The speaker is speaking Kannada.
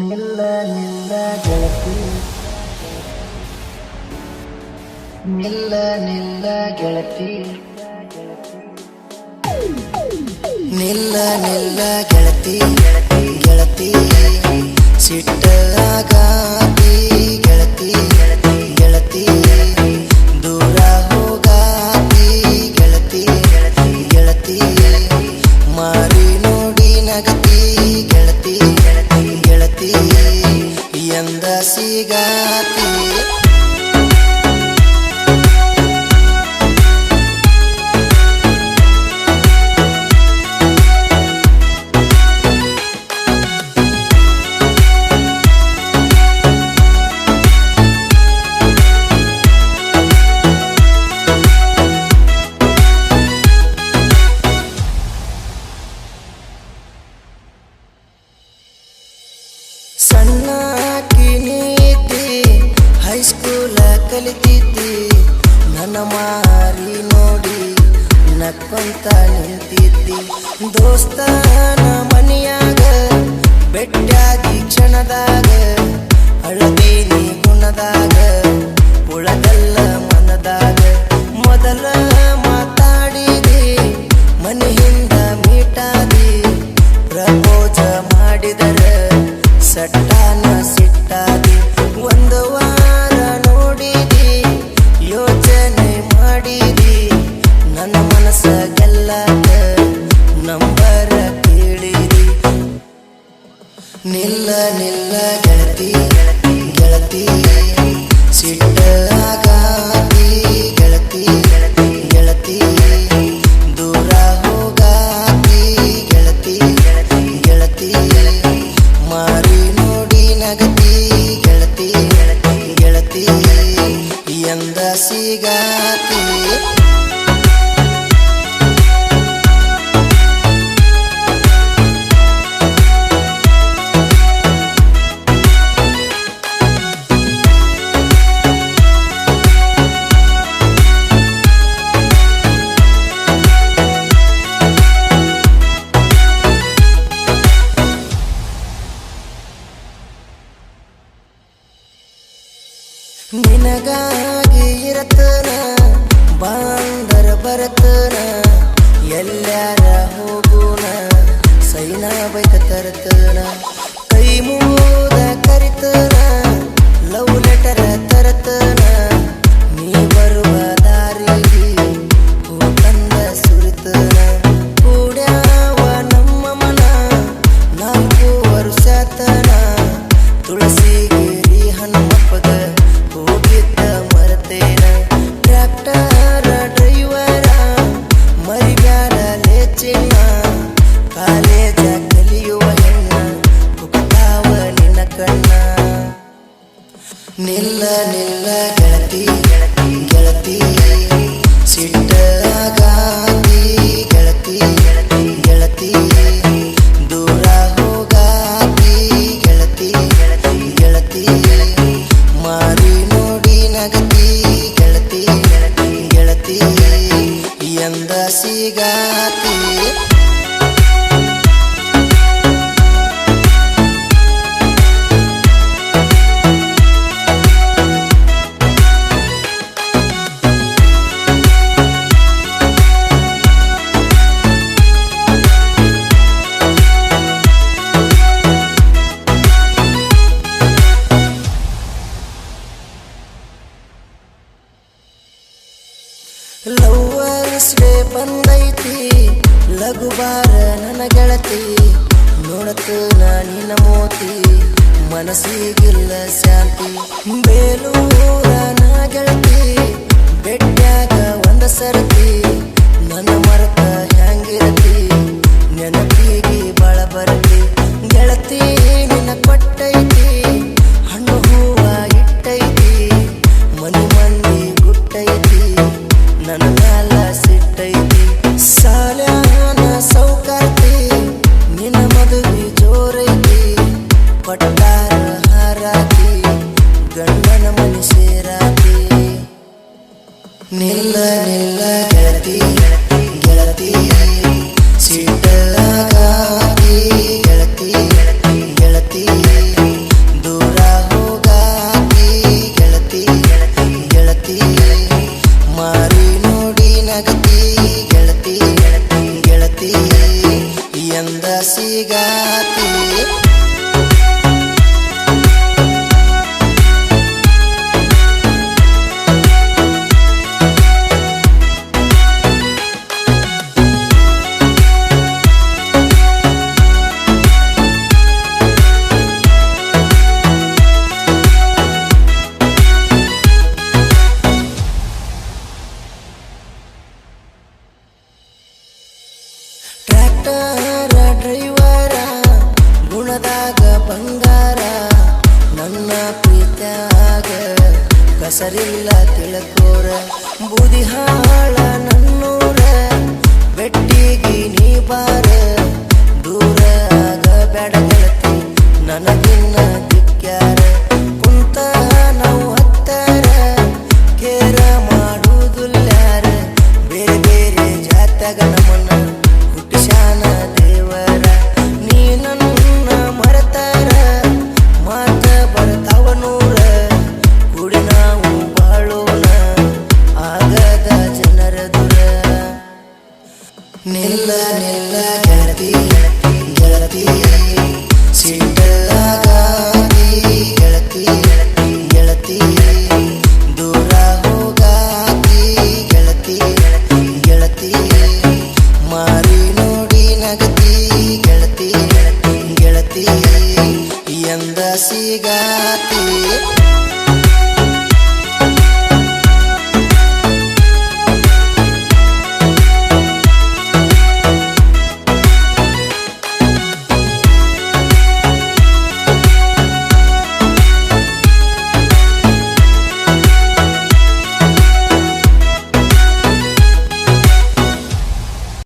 மெல்ல மெல்ல கிழக்கு மெல்ல மெல்ல கிழக்கு நெல்ல நெல்ல கிளத்தி. கிளத்தி சிட்டாக ಮಾರಿ ನೋಡಿ ನಕ್ಕೊಂತ ನಿಂತಿದ್ದಿ. ದೋಸ್ತ ನಿನಗಾಗಿ ಇರತನ ಬಾಂದರ ಬರತನ, ಎಲ್ಲಾರ ಹೋಗುಣ ಸೈನ ಬೈಕ ತರತನ, ಕೈ ಮೂದ ಕರಿತನ, ಲವ್ ಲೆಟರ ತರತನ ನೀವರು ಈಗ ಬಂದೈತಿ. ಲಘು ಬಾರ ನನ್ನ ಗೆಳತಿ. ನೋಡತು ನಿನ್ನ ಮೋತಿ ಮನಸ್ಸಿಗಿಲ್ಲ ಶಾಂತಿ. ಬೇಲೂರ ನನ್ನ ಗೆಳತಿ. ಬೆಟ್ಟಾಗ ಒಂದ ಸರತಿ. ನನ್ನ ಮರತ ಹ್ಯಾಂಗಿರತಿ. ನೆನಪಿಗೆ ಬಳ ಬರತಿ ಬಂಗಾರ, ನನ್ನ ಪ್ರೀತಾಗ ಕಸರಿಲ್ಲ ತಿಳಕೋರ, ಬೂದಿ ಹಾಳ ನನ್ನೂರ. ಬೆಟ್ಟಿಗೆ ನೀ ಬಾರ, ದೂರ ಆಗ ಬೆಡಗಲತಿ ನನಗಿನ್ನ ದಿಕ್ಕ್ಯಾರ சிகாத்தி எந்த சிகாத்தி?